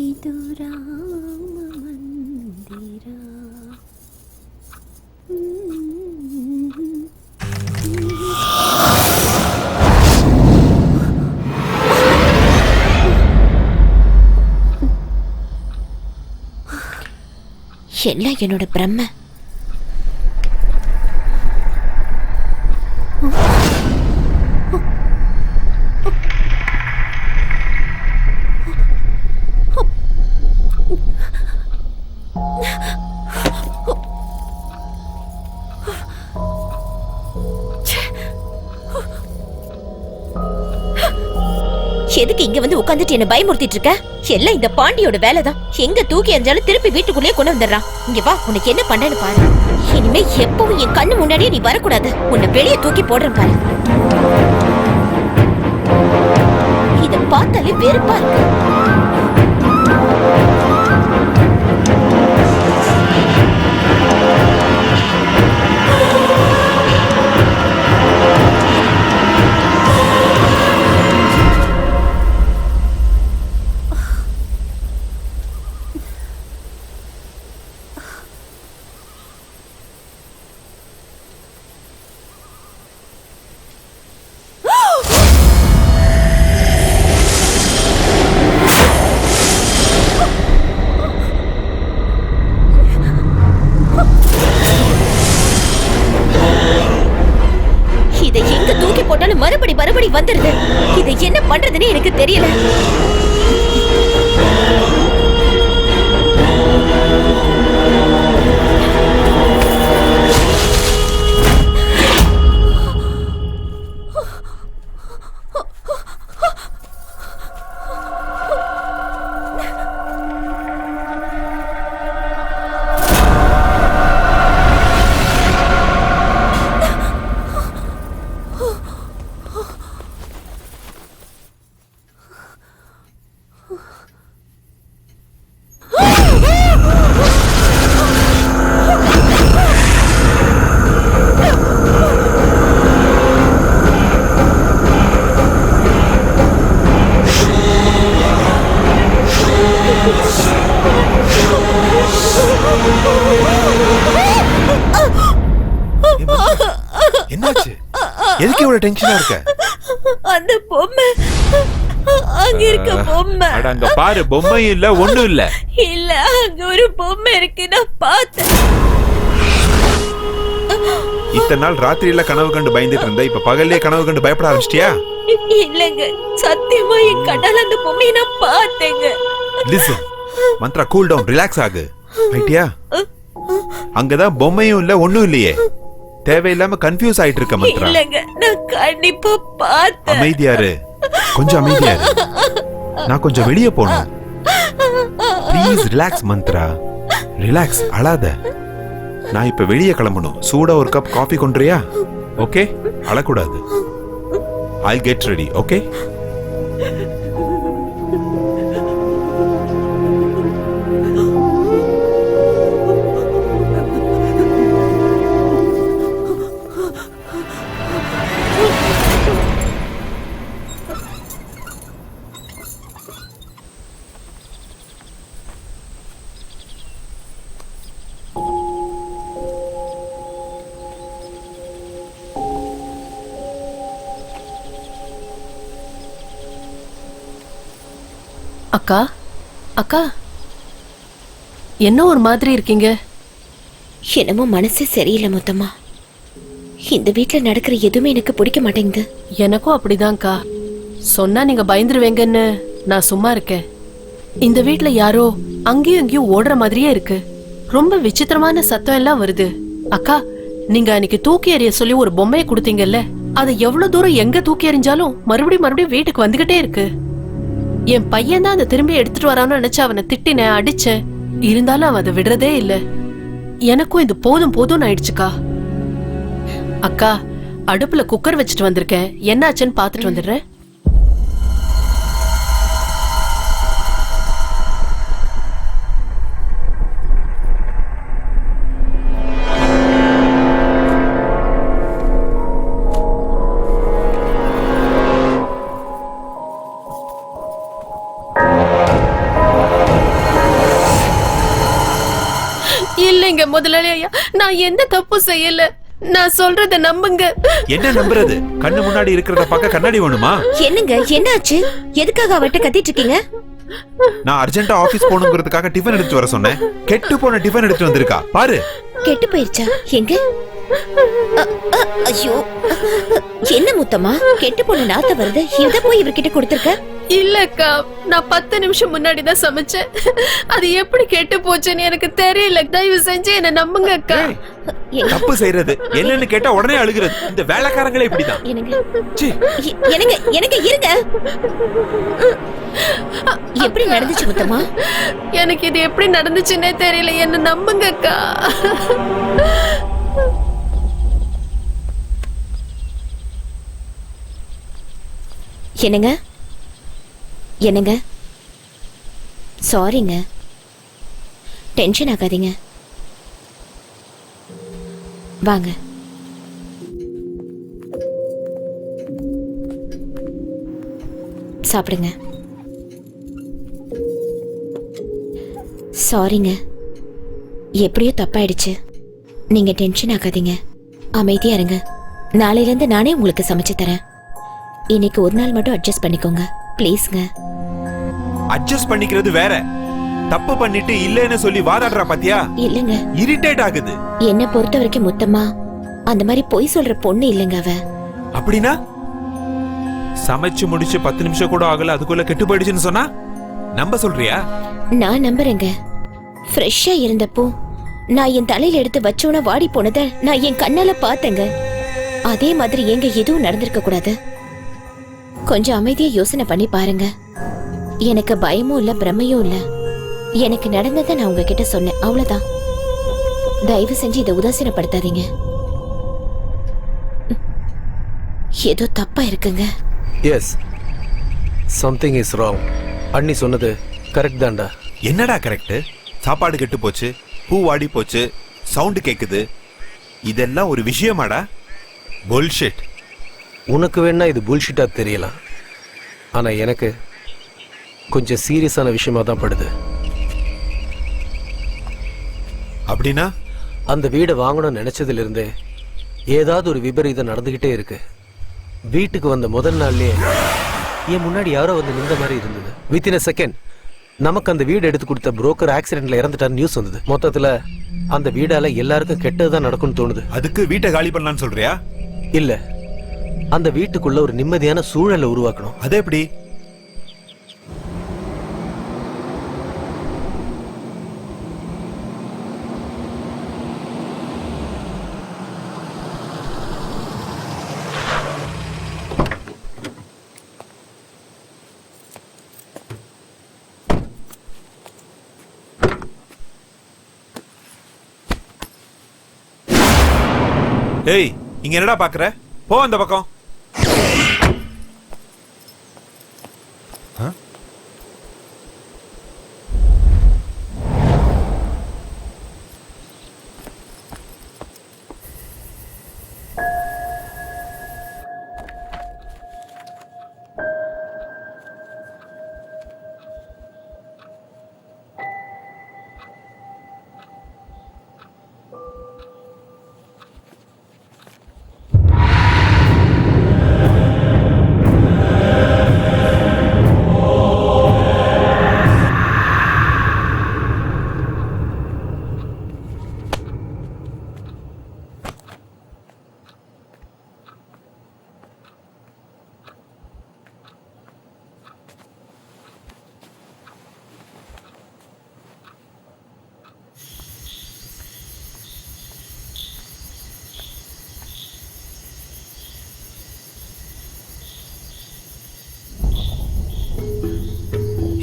ಇದು ರಾಮ ಮಂದಿರ எல்லாம் என்னோட பிரம்ம எதுக்கு இங்க வந்து உட்காந்துட்டு என்ன பயமுறுத்திட்டு இருக்க? எல்லாம் இந்த பாண்டியோட வேலைதான். எங்க தூக்கி எறிஞ்சாலும் திருப்பி வீட்டுக்குள்ளேயே கொண்டு வந்துடுறான். இங்க வா உனக்கு என்ன பண்றேன்னு பாரு. இனிமே எப்பவும் என் கண்ணு முன்னாடியே நீ வரக்கூடாது. உன்னை வெளியே தூக்கி போடுறேன் பாரு. இத பார்த்தாலே வெறுப்பா இருக்கு. இவ்வளவு டென்ஷனா இருக்க? அந்த பொம்மை. அங்க இருக்க பொம்மை. அட அங்க பாரு பொம்மையும் இல்ல ஒண்ணும் இல்ல. இல்ல அங்க ஒரு பொம்மை இருக்கு நான் பார்த்தேன். இத்தனை நாள் ராத்திரியில கனவு கண்டு பயந்துட்டு இருந்த இப்ப பகல்லே கனவு கண்டு பயப்பட ஆரம்பிச்சிட்டியா? இல்லங்க சத்தியமா என் கண்ணால அந்த பொம்மையை நான் பார்த்தேங்க. Listen Mantra cool down relax ஆகு. ரைட்டியா அங்கதான் பொம்மையும் இல்ல ஒண்ணும் இல்லையே. தேவையில்லாம கன்ஃபியூஸ் ஆயிட்டு இருக்க மந்த்ரா. இல்லங்க நான் கண்டிப்பா பார்த்தேன். அமைதியாரு. கொஞ்சம் அமைதியாரு. நான் கொஞ்சம் வெளியே போகணும். Please relax Mantra. ரிலாக்ஸ் அழாத. நான் இப்ப வெளியே கிளம்பணும். சூடா ஒரு கப் காஃபி கொண்டுறியா? ஓகே அழக்கூடாது. ஐ கெட் ரெடி ஓகே அக்கா அக்கா. என்ன ஒரு மாதிரி இருக்கீங்க? என்னமோ மனசே சரியில்லை மொத்தமா. இந்த வீட்ல நடக்கிற எதுவுமே எனக்கு பிடிக்க மாட்டேங்குது. எனக்கும் அப்படிதான்க்கா. சொன்னா நீங்க பயந்துருவீங்கன்னு நான் சும்மா இருக்கேன். இந்த வீட்ல யாரோ அங்கேயும் இங்கேயும் ஓடுற மாதிரியே இருக்கு. ரொம்ப விசித்திரமான சத்தம் எல்லாம் வருது. அக்கா நீங்க அன்னைக்கு தூக்கி எறிய சொல்லி ஒரு பொம்மையை கொடுத்தீங்கல்ல? அதை எவ்வளவு தூரம் எங்க தூக்கி எறிஞ்சாலும் மறுபடியும் மறுபடியும் வீட்டுக்கு வந்துகிட்டே இருக்கு. என் பையன் தான் அதை திரும்பி எடுத்துட்டு வரான்னு நினைச்சு அவனை திட்டினேன் அடிச்சேன் இருந்தாலும் அவன் அதை விடுறதே இல்ல. எனக்கும் இது போதும் போதும்னு ஆயிடுச்சுக்கா. அக்கா அடுப்புல குக்கர் வச்சுட்டு வந்திருக்கேன். என்னாச்சுன்னு பாத்துட்டு வந்துடுறேன். முதலாளி ஐயா நான் எந்த தப்பும் செய்யல? நான் சொல்றத நம்புங்க. என்ன நம்புறது? கண்ணு முன்னாடி இருக்கிறத பார்க்க கண்ணாடி வேணுமா? என்னங்க என்னாச்சு? எதுக்காக அவட்ட கத்திட்டு இருக்கீங்க நான் அர்ஜென்ட்டா ஆபீஸ் போகணுங்கிறதுக்காக டிஃபன் எடுத்து வர சொன்னேன். கெட்டு போன டிஃபன் எடுத்து வந்திருக்கா? பாரு. கெட்டு போயிருச்சா? எங்க? ஐயோ. என்ன முத்தம்மா? கெட்டு போன நாத்த வருது. இத போய் இவர்கிட்ட கொடுத்திருக்க? இல்லக்கா நான் பத்து நிமிஷம் முன்னாடி தான் சமைச்சேன். அது எப்படி கெட்டு போச்சுன்னு எனக்கு தெரியல. தயவு செஞ்சு என்ன நம்புங்க அக்கா. தப்பு செய்யறது. என்னன்னு கேட்டா உடனே அழுகிறது. இந்த வேலைக்காரங்களே இப்படிதான். என்னங்க? சீ, எ- எனக்கு எனக்கு இருங்க. எப்படி நடந்துச்சு முத்தம்மா எனக்கு இது எப்படி நடந்துச்சுன்னே தெரியல. என்ன நம்புங்க அக்கா. என்னங்க? என்னங்க? சாரிங்க டென்ஷன் ஆகாதீங்க. வாங்க. சாப்பிடுங்க. சாரிங்க எப்படியோ தப்பாயிடுச்சு. நீங்க டென்ஷன் ஆகாதீங்க. அமைதியா இருங்க. நாளையிலேருந்து நானே உங்களுக்கு சமைச்சு தரேன். இன்னைக்கு ஒரு நாள் மட்டும் அட்ஜஸ்ட் பண்ணிக்கோங்க. ப்ளீஸ்ங்க அட்ஜஸ்ட் பண்ணிக்கிறது வேற. தப்பு பண்ணிட்டு இல்லைன்னு சொல்லி வாதாடுறா பாத்தியா? இல்லைங்க. இரிட்டேட் ஆகுது. என்னை பொறுத்த வரைக்கும் முத்தமா அந்த மாதிரி பொய் சொல்ற பொண்ணு இல்லைங்க அவ. அப்படின்னா? சமைச்சு முடிச்சு பத்து நிமிஷம் கூட ஆகல அதுக்குள்ள கெட்டு போயிடுச்சுன்னு சொன்னா? நம்ப சொல்றியா? நான் நம்புறேங்க. ஃப்ரெஷ்ஷா இருந்தப்போ நான் என் தலையில எடுத்து வச்சோன வாடி போனத நான் என் கண்ணால பார்த்தேங்க. அதே மாதிரி எங்க எதுவும் நடந்திருக்க கூடாது கொஞ்சம் அமைதியா யோசனை பண்ணி பாருங்க. எனக்கு பயமும் இல்ல பிரமையும் இல்ல. எனக்கு நடந்ததை நான் உங்ககிட்ட சொன்னேன் அவ்வளவுதான். தயவு செஞ்சு இதை உதாசீனப்படுத்தாதீங்க. ஏதோ தப்பா இருக்குங்க. எஸ் சம்திங் இஸ் ராங் அண்ணி சொன்னது கரெக்ட் தான்டா. என்னடா கரெக்ட் சாப்பாடு கெட்டு போச்சு பூ வாடி போச்சு சவுண்டு கேக்குது. இதெல்லாம் ஒரு விஷயமாடா? புல்ஷிட் உனக்கு வேணா இது புல்ஷிட்டா தெரியலாம். ஆனா எனக்கு கொஞ்சம் சீரியஸான விஷயமா தான் படுது. அப்படின்னா? அந்த வீடை வாங்கணும்னு நினைச்சதுல இருந்தே ஏதாவது ஒரு விபரீதம் நடந்துகிட்டே இருக்கு. வீட்டுக்கு வந்த முதல் நாள்லயே என் முன்னாடி யாரோ வந்து நின்ற மாதிரி இருந்தது. வித்தின் அ செகண்ட் நமக்கு அந்த வீடு எடுத்து கொடுத்த புரோக்கர் ஆக்சிடென்ட்ல இறந்துட்டார் நியூஸ் வந்தது. மொத்தத்துல அந்த வீடால எல்லாருக்கும் கெட்டதுதான் நடக்கும்னு தோணுது. அதுக்கு வீட்டை காலி பண்ணலாம்னு சொல்றியா? இல்ல அந்த வீட்டுக்குள்ள ஒரு நிம்மதியான சூழலை உருவாக்கணும். அது எப்படி? ஏய் இங்க என்னடா பாக்குற? போ அந்த பக்கம்.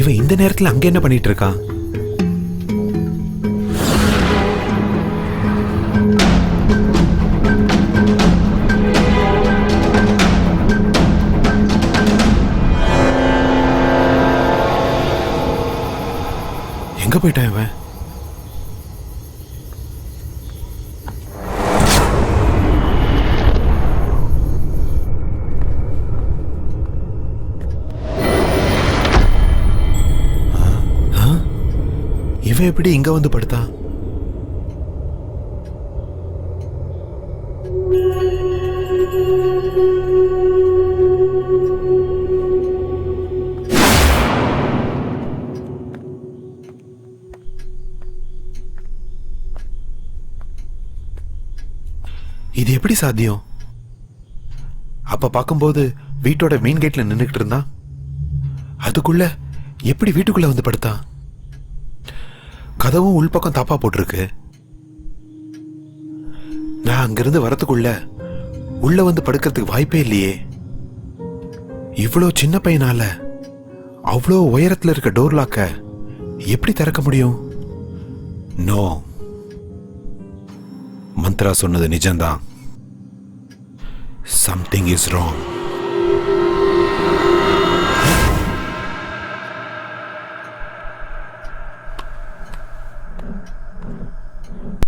இவன் இந்த நேரத்துல அங்க என்ன பண்ணிட்டு இருக்கான் எங்க போயிட்டான் இவன்? இவன் எப்படி இங்க வந்து படுத்தான் இது எப்படி சாத்தியம்? அப்ப பார்க்கும்போது வீட்டோட மெயின் கேட்ல நின்றுகிட்டு இருந்தான். அதுக்குள்ள எப்படி வீட்டுக்குள்ள வந்து படுத்தான்? கதவும் உள்பக்கம் தாப்பா போட்டிருக்கு. நான் அங்கிருந்து வரத்துக்குள்ள உள்ள வந்து படுக்கிறதுக்கு வாய்ப்பே இல்லையே. இவ்வளோ சின்ன பையனால அவ்வளோ உயரத்தில் இருக்க டோர் லாக்க எப்படி திறக்க முடியும்? நோ மந்த்ரா சொன்னது நிஜம்தான். Something is wrong